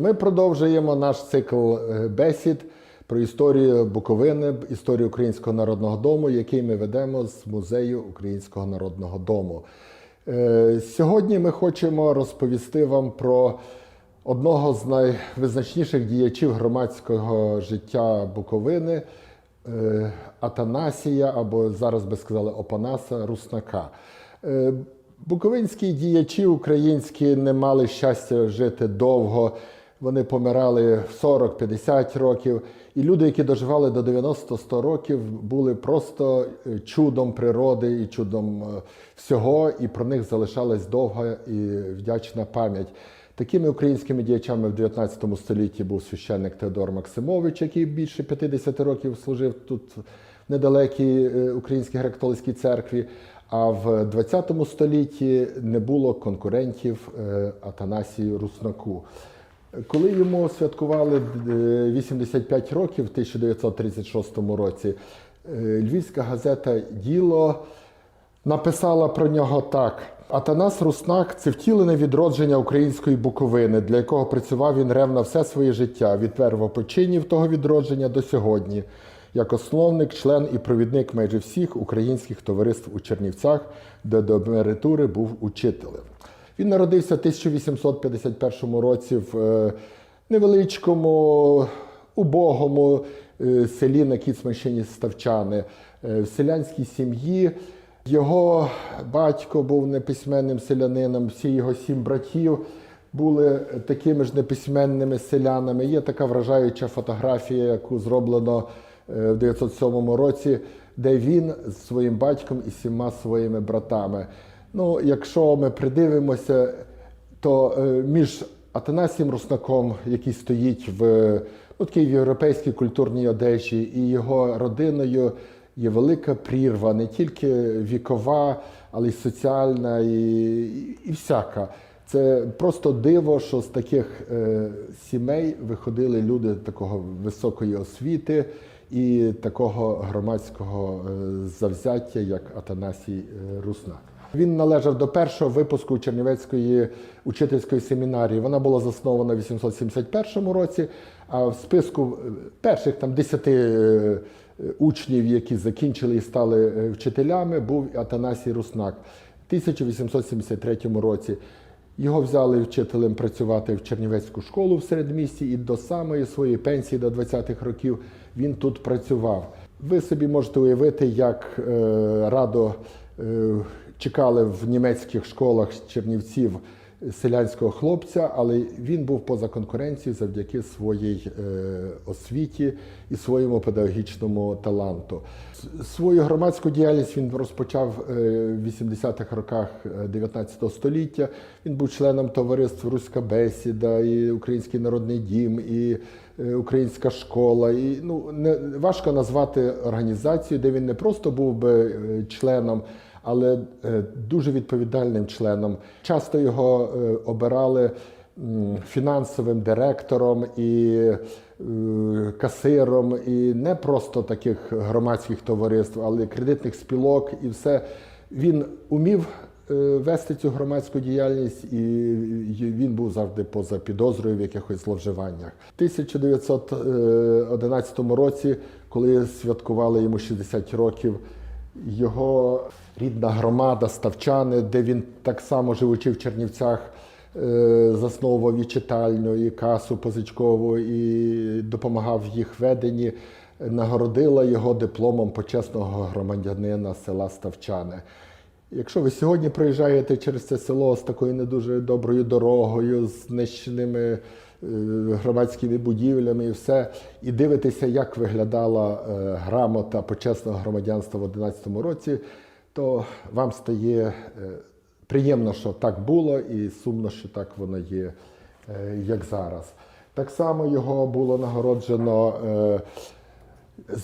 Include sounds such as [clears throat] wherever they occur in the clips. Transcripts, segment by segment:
Ми продовжуємо наш цикл е, бесід про історію Буковини, історію Українського народного дому, який ми ведемо з музею Українського народного дому. Е, Сьогодні ми хочемо розповісти вам про одного з найвизначніших діячів громадського життя Буковини е, Атанасія, або зараз би сказали Опанаса Руснака. Буковинські діячі українські не мали щастя жити довго. Вони помирали в 40-50 років. І люди, які доживали до 90-100 років, були просто е, чудом природи і чудом е, всього, і про них залишалась довга і вдячна пам'ять. Такими українськими діячами в 19 столітті був священник Теодор Максимович, який більше 50 років служив тут в недалекій е, Українській греко-католицькій церкві. А в 20 столітті не було конкурентів Атанасію Руснаку. Коли йому святкували е, 85 років в 1936 році, е, львівська газета Діло написала про нього так: Атанас Руснак це втілене відродження української буковини, для якого працював він ревно все своє життя від первопочинів того відродження до сьогодні, як основник, член і провідник майже всіх українських товариств у Чернівцях, де до емеритури був учителем. Він народився в 1851 році в е, невеличкому, убогому е, селі на Кіцманщині Ставчани, е, в селянській сім'ї. Його батько був неписьменним селянином, всі його сім братів були такими ж неписьменними селянами. Є така вражаюча фотографія, яку зроблено в 907 році, де він з своїм батьком і сіма своїми братами. Ну, якщо ми придивимося, то е, між Атанасієм Руснаком, який стоїть в ну, такій європейській культурній одежі, і його родиною є велика прірва, не тільки вікова, але й соціальна, і, і всяка. Це просто диво, що з таких е, сімей виходили люди такого високої освіти і такого громадського е, завзяття, як Атанасій е, Руснак. Він належав до першого випуску Чернівецької учительської семінарії. Вона була заснована в 871 році, а в списку е, перших там 10 е, учнів, які закінчили і стали е, вчителями, був Атанасій Руснак в 1873 році. Його взяли вчителем працювати в Чернівецьку школу в середмісті, і до самої своєї пенсії, до 20-х років, він тут працював. Ви собі можете уявити, як е, радо е, чекали в німецьких школах чернівців селянського хлопця, але він був поза конкуренцією завдяки своїй е, освіті і своєму педагогічному таланту. Свою громадську діяльність він розпочав е, в 80-х роках е, 19 століття. Він був членом товариств Руська бесіда, і Український народний дім, і е, Українська школа. І ну не важко назвати організацію, де він не просто був би е, членом але е, дуже відповідальним членом. Часто його е, обирали фінансовим директором і е, касиром, і не просто таких громадських товариств, але кредитних спілок, і все. Він умів е, вести цю громадську діяльність, і він був завжди поза підозрою в якихось зловживаннях. В 1911 році, коли святкували йому 60 років, його рідна громада Ставчани, де він так само живучи в Чернівцях, е, засновував і читальню, і касу позичкову, і допомагав їх веденні, нагородила його дипломом почесного громадянина села Ставчани. Якщо ви сьогодні проїжджаєте через це село з такою не дуже доброю дорогою, з знищеними е, громадськими будівлями і все, і дивитеся, як виглядала е, грамота почесного громадянства в 11 році, то вам стає е, приємно, що так було, і сумно, що так воно є, як зараз. Так само його було нагороджено.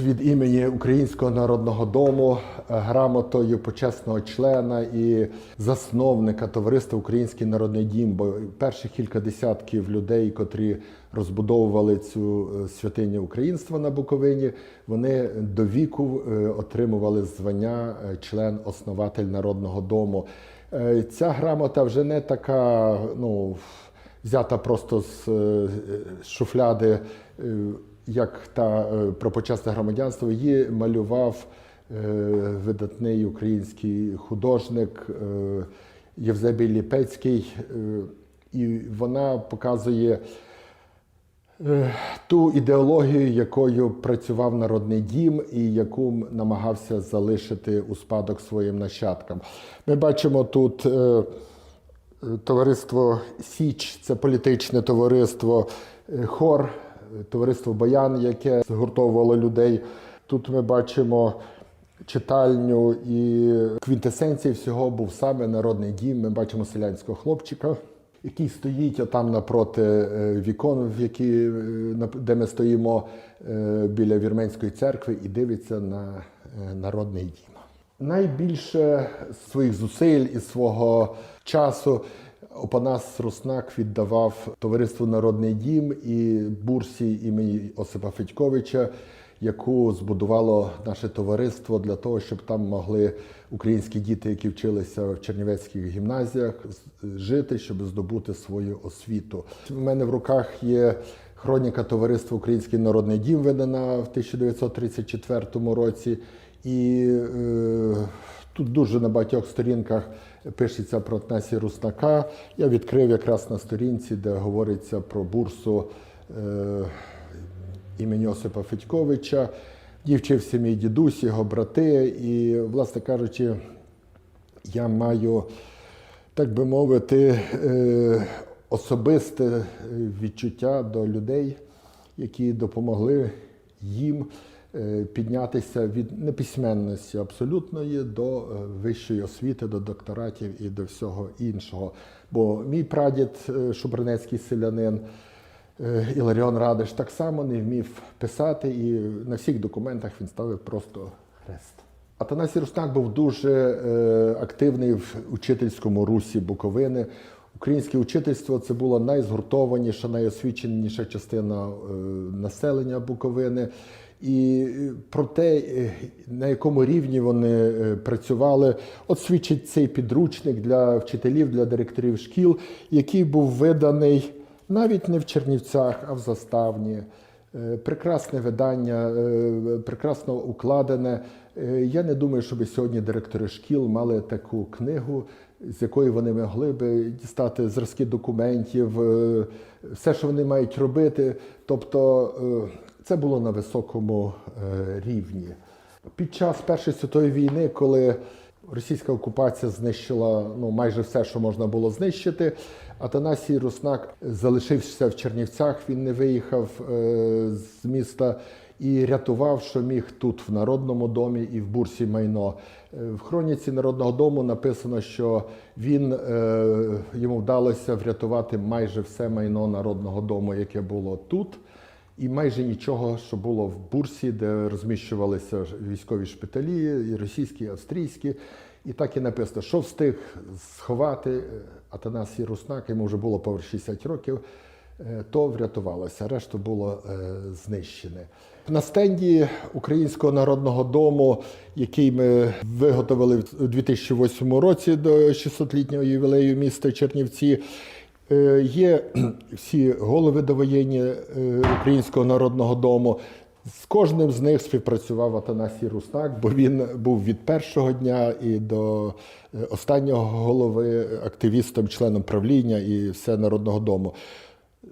Від імені Українського народного дому е, грамотою почесного члена і засновника товариства Український народний дім. Бо перші кілька десятків людей, котрі розбудовували цю е, святиню українства на Буковині, вони до віку е, отримували звання член-основатель народного дому. Ця грамота вже не така, ну взята просто з шуфляди, як та е, про почесне громадянство, її малював е, видатний український художник е, Євзебій Ліпецький, і вона показує ту ідеологію, якою працював народний дім, і яку намагався залишити у спадок своїм нащадкам. Ми бачимо тут. е, Товариство Січ це політичне товариство, хор, товариство Баян, яке згуртовувало людей. Тут ми бачимо читальню і квінтесенції всього був саме народний дім. Ми бачимо селянського хлопчика, який стоїть отам напроти е, вікон, в які, е, де ми стоїмо е, біля вірменської церкви, і дивиться на народний дім. Найбільше своїх зусиль і свого часу Опанас Руснак віддавав товариству Народний дім і бурсі імені Осипа Федьковича, яку збудувало наше товариство для того, щоб там могли українські діти, які вчилися в чернівецьких гімназіях, жити, щоб здобути свою освіту. У мене в руках є хроніка товариства Український народний дім, видана в 1934 році. І е, тут дуже на багатьох сторінках пишеться про Тнесі Руснака. Я відкрив якраз на сторінці, де говориться про бурсу е, імені Осипа Федьковича. Їй вчився мій дідусь, його брати. І, власне кажучи, я маю, так би мовити, е, особисте відчуття до людей, які допомогли їм піднятися від неписьменності абсолютної до е, вищої освіти, до докторатів і до всього іншого. Бо мій прадід, е, шубринецький селянин, е, Іларіон Радиш, так само не вмів писати, і на всіх документах він ставив просто хрест. Атанасій Руснак був дуже е, активний в учительському русі Буковини. Українське учительство це була найзгуртованіша, найосвіченіша частина е, населення Буковини. І е, про те, е, на якому рівні вони працювали, от свідчить цей підручник для вчителів, для директорів шкіл, який був виданий навіть не в Чернівцях, а в Заставні. Прекрасне видання, прекрасно укладене. Я не думаю, щоб сьогодні директори шкіл мали таку книгу, з якої вони могли би дістати зразки документів, е, все, що вони мають робити. Тобто е, це було на високому е, рівні. Під час Першої світової війни, коли російська окупація знищила ну, майже все, що можна було знищити, Атанасій Руснак залишився в Чернівцях, він не виїхав з міста і рятував, що міг тут, в Народному домі і в бурсі майно. Е, В хроніці Народного дому написано, що він е, йому вдалося врятувати майже все майно Народного дому, яке було тут. І майже нічого, що було в бурсі, де розміщувалися військові шпиталі, і російські, і австрійські. І так і написано, що встиг сховати е, Атанасій Руснак, йому вже було поверх 60 років, то врятувалося, решта було знищене. На стенді Українського народного дому, який ми виготовили у 2008 році до 600-літнього ювілею міста Чернівці, Е, Є [clears throat] всі голови довоєнні е, Українського народного дому. З кожним з них співпрацював Атанасій Руснак, бо він був від першого дня і до е, останнього голови активістом, членом правління і все народного дому.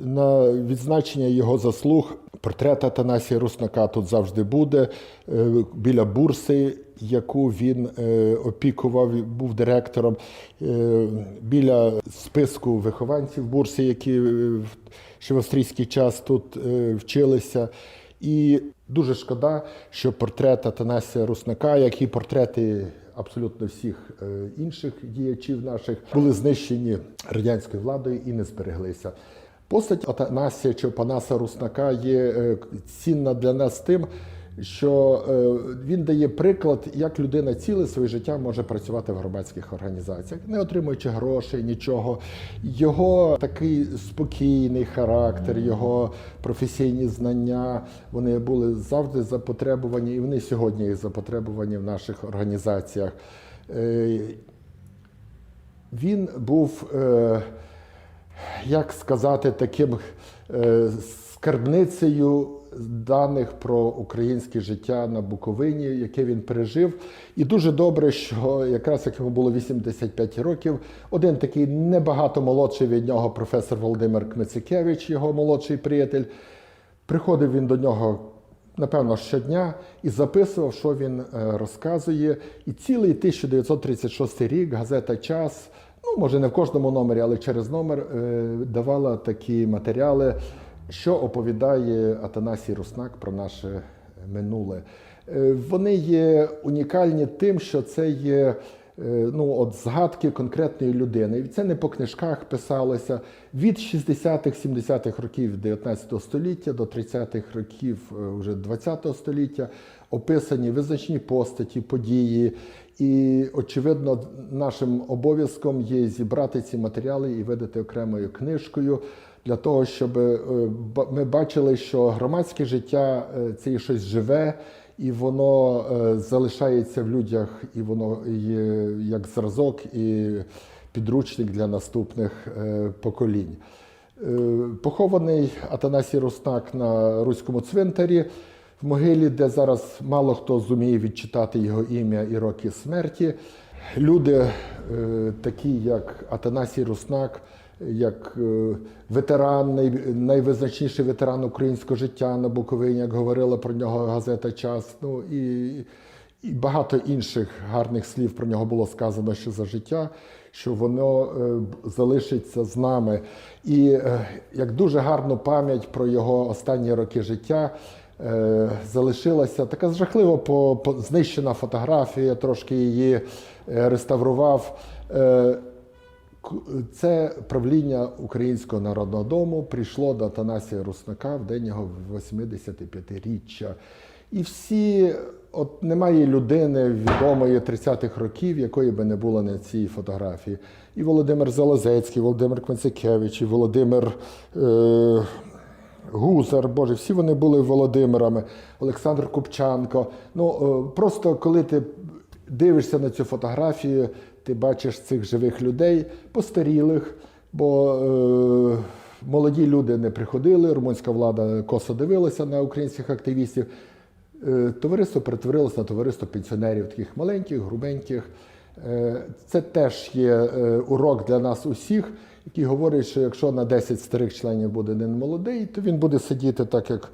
На відзначення його заслуг портрет Атанасія Руснака тут завжди буде е, біля бурси, яку він е, опікував, був директором, е, біля списку вихованців бурси, які ще в австрійський час тут вчилися. І дуже шкода, що портрет Атанасія Руснака, як і портрети абсолютно всіх інших діячів наших, були знищені радянською владою і не збереглися. Постать Атанасія чи Панаса Руснака є е, цінна для нас тим, що е, він дає приклад, як людина ціле своє життя може працювати в громадських організаціях, не отримуючи грошей, нічого. Його такий спокійний характер, його професійні знання, вони були завжди запотребувані, і вони сьогодні є запотребувані в наших організаціях. Е, Він був. Як сказати, таким е, скарбницею даних про українське життя на Буковині, яке він пережив. І дуже добре, що якраз як йому було 85 років, один такий небагато молодший від нього професор Володимир Кмицикевич, його молодший приятель, приходив він до нього. Напевно, щодня і записував, що він е, розказує. І цілий 1936 рік газета Час, може не в кожному номері, але через номер е, давала такі матеріали, що оповідає Атанасій Руснак про наше минуле. Е, Вони є унікальні тим, що це є ну, от згадки конкретної людини. І це не по книжках писалося. Від 60-х, 70-х років 19 століття до 30-х років е, вже 20-го століття описані визначні постаті, події. І, очевидно, нашим обов'язком є зібрати ці матеріали і видати окремою книжкою для того, щоб е, ми бачили, що громадське життя е, це є щось живе, і воно е, залишається в людях, і воно є як зразок і підручник для наступних е, поколінь. Е, Похований Атанасій Руснак на Руському цвинтарі в могилі, де зараз мало хто зуміє відчитати його ім'я і роки смерті. Люди, такі як Атанасій Руснак, як е, ветеран, найвизначніший ветеран українського життя на Буковині, як говорила про нього газета Час. Ну і, і багато інших гарних слів про нього було сказано ще за життя, що воно е, залишиться з нами. І е, як дуже гарну пам'ять про його останні роки життя. Залишилася така жахливо по, по, знищена фотографія, трошки її реставрував. Е, Це правління Українського народного дому прийшло до Атанасія Руснака в день його 85-річчя. І всі, от немає людини відомої 30-х років, якої би не було на цій фотографії. І Володимир Залозецький, Володимир Квинцикевич, і Володимир е, Гузар, Боже, всі вони були Володимирами, Олександр Купчанко. Ну, е, просто коли ти дивишся на цю фотографію, ти бачиш цих живих людей, постарілих, бо е, молоді люди не приходили, румунська влада косо дивилася на українських активістів. Е, Товариство перетворилося на товариство пенсіонерів, таких маленьких, грубеньких. Е, Це теж є е, урок для нас усіх, який говорить, що якщо на 10 старих членів буде один молодий, то він буде сидіти так, як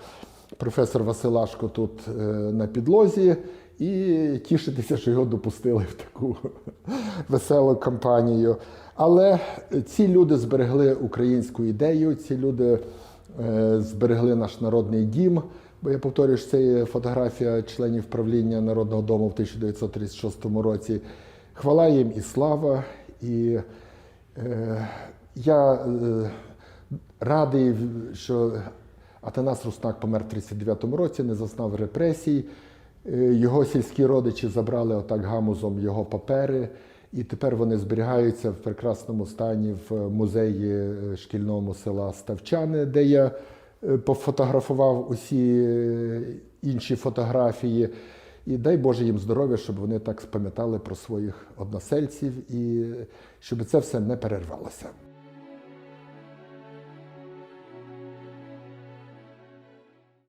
професор Василашко тут е, на підлозі, і тішитися, що його допустили в таку веселу кампанію. Але ці люди зберегли українську ідею, ці люди е, зберегли наш народний дім. Бо я повторюю, що це є фотографія членів правління Народного дому в 1936 році. Хвала їм і слава. І е, я е, радий, що Атанас Руснак помер в 39-му році, не зазнав репресій. Е, Його сільські родичі забрали отак гамузом його папери, і тепер вони зберігаються в прекрасному стані в музеї е, шкільному села Ставчани, де я е, пофотографував усі е, інші фотографії. І дай Боже їм здоров'я, щоб вони так спам'ятали про своїх односельців і щоб це все не перервалося.